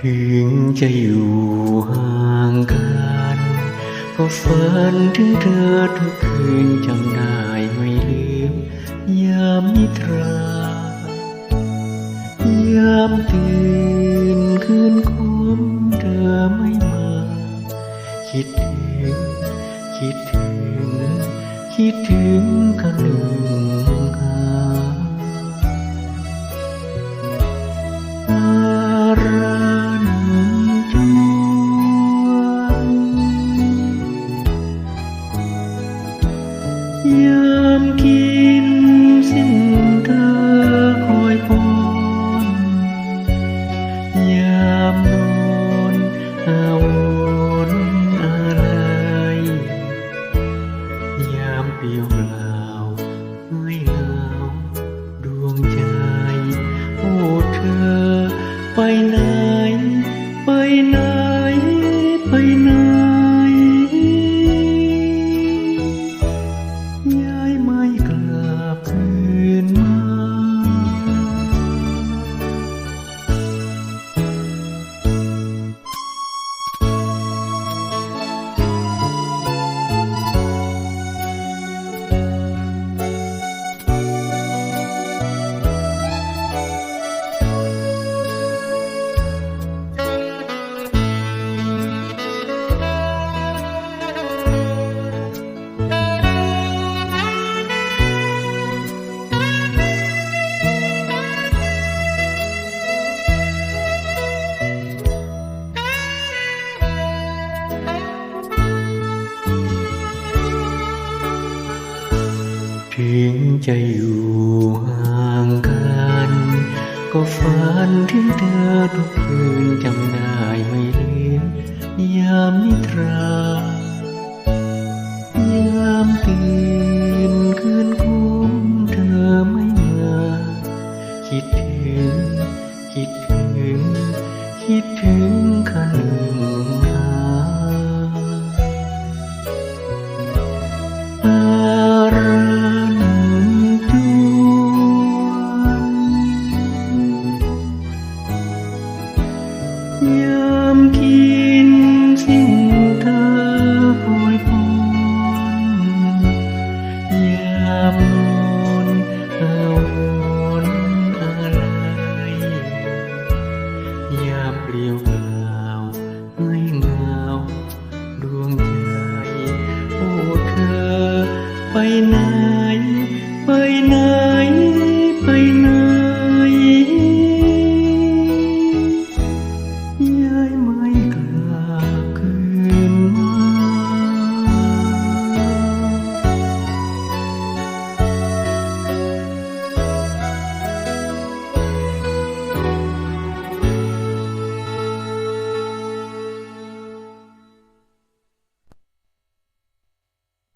ถึงจะอยู่ห่างกัน ก็ฝันถึงเธอทุกคืนจำได้ไม่ลืม ยามนิทรายามตื่นคืนคมเธอไม่มา คิดถึง คิดถึง คิดถึงกันหนึ่งหา ยามกิน จะอยู่ห่างกัน ก็ฝันถึงเธอทุกคืนจำได้ไม่ลืมยามนิทรายามตื่นคืนคุ้มเธอไม่มาคิดถึง คิดถึง คิดถึงคนหนึ่ง nay bơi nay